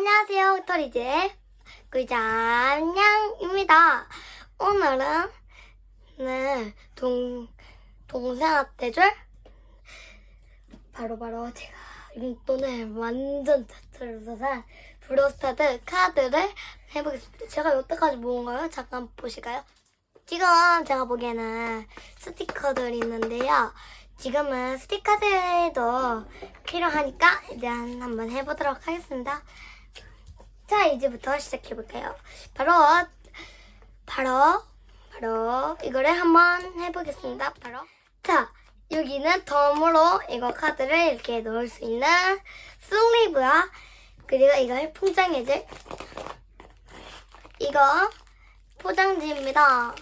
안녕하세요, 토리즈 꿀잠냥입니다. 오늘은 네, 동 동생한테 줄 바로바로 제가 용돈을 완전 자체로 산 브로스타드 카드를 해보겠습니다. 제가 여태까지 모은 거요? 잠깐 보실까요? 지금 제가 보기에는 스티커들이 있는데요. 지금은 스티커들도 필요하니까 이제 한번 해보도록 하겠습니다. 자, 이제부터 시작해볼까요? 바로, 바로, 바로 이거를 한번 해보겠습니다. 바로. 자, 여기는 덤으로 이거 카드를 이렇게 넣을 수 있는 슬리브야. 그리고 이걸 포장해줄 이거 포장지입니다.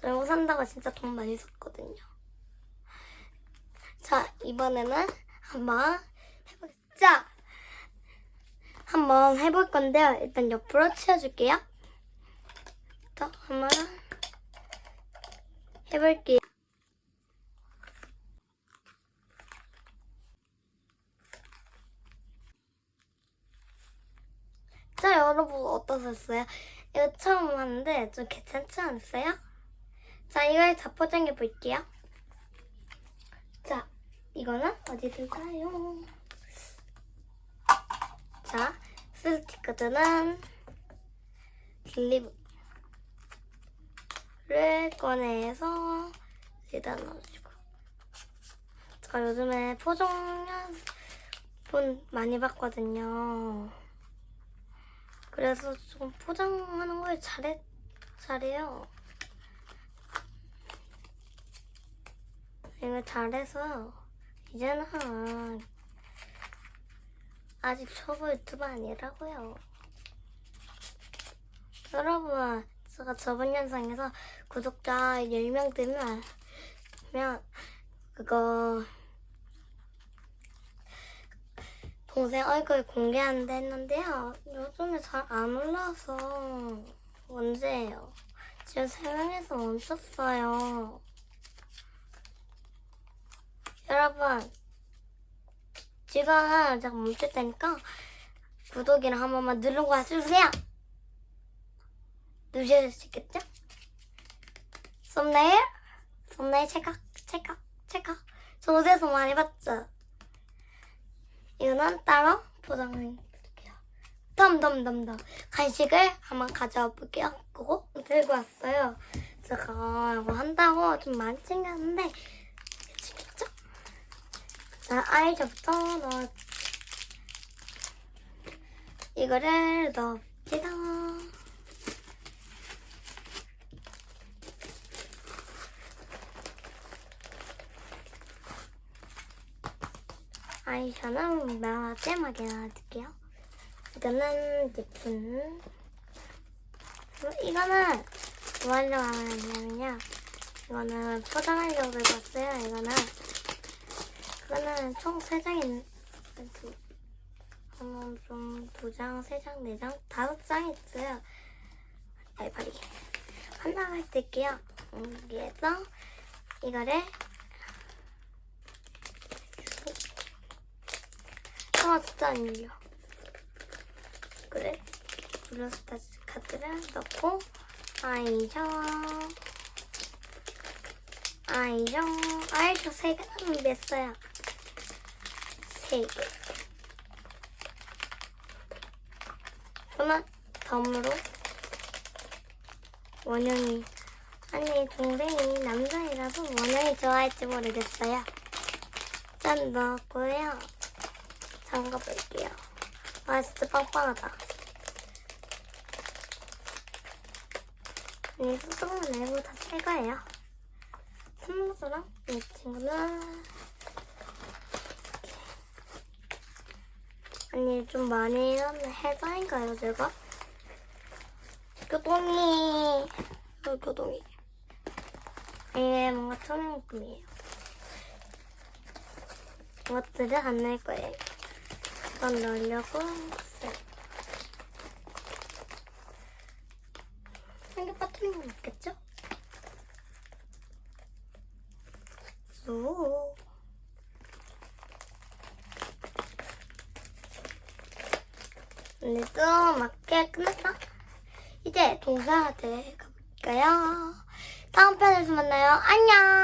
이거 산다고 진짜 돈 많이 썼거든요. 자, 이번에는 한번 해보겠습니다. 자, 한번 해볼 건데요. 일단 옆으로 치워줄게요. 자, 한번 해볼게요. 자, 여러분 어떠셨어요? 이거 처음 하는데 좀 괜찮지 않으세요? 자, 이걸 다 포장해 볼게요. 자, 이거는 어디 들까요? 자, 스티커들은 슬리브를 꺼내서 여기다 넣어주고. 제가 요즘에 포장본 많이 봤거든요. 그래서 좀 포장하는 걸 잘해, 잘해요. 이거 잘해서 이제는 아직 초보 유튜브 아니라고요. 여러분, 제가 저번 영상에서 구독자 10명 되면 면 그거 동생 얼굴 공개한다 했는데요. 요즘에 잘 안 올라와서 언제예요? 지금 3명에서 멈췄어요. 여러분, 지금 제가 멈출 테니까 구독이랑 한 번만 누르고 와주세요. 누르실 수 있겠죠? 썸네일? 썸네일 찰칵, 찰칵. 저 옷에서 많이 봤죠? 이거는 따로 포장해볼게요. 덤덤덤덤. 간식을 한번 가져와 볼게요. 그거 들고 왔어요. 제가 이거 한다고 좀 많이 챙겼는데? 자, 아이저부터 넣어. 이거를 넣읍시다. 아이셔는 마지막에 놔둘게요. 이거는 예쁜. 이거는 뭐 하려고 하냐면요. 이거는 포장하려고 왔어요. 이거는. 그거는 총 3장인, 두, 음, 좀, 두 장, 세 장, 네 장, 다섯 장 있어요. 알파리. 하나 할게요. 여기에서 이거를 아, 진짜 안 열려. 그래. 블루스타 카드를 넣고, 아이셔. 아이셔. 아이셔 세 개는 냈어요. 세 개. 그러면 덤으로 원영이. 아니, 동생이 남자이라서 원영이 좋아할지 모르겠어요. 짠 넣었고요. 잠가 볼게요. 아 진짜 빵빵하다. 이 수정은 내고 다새 거예요. 선물랑 이 친구는 아니 좀 많이 해자인가요 제가? 교동이 어, 교동이 이게 뭔가 초명품이에요. 이것들을 안낼 거예요. 이건 넣으려고 했어요. 한개 빠뜨리면 있겠죠? 쑥. 오늘도 맞게 끝났다. 이제 동사한테 가볼까요? 다음 편에서 만나요. 안녕!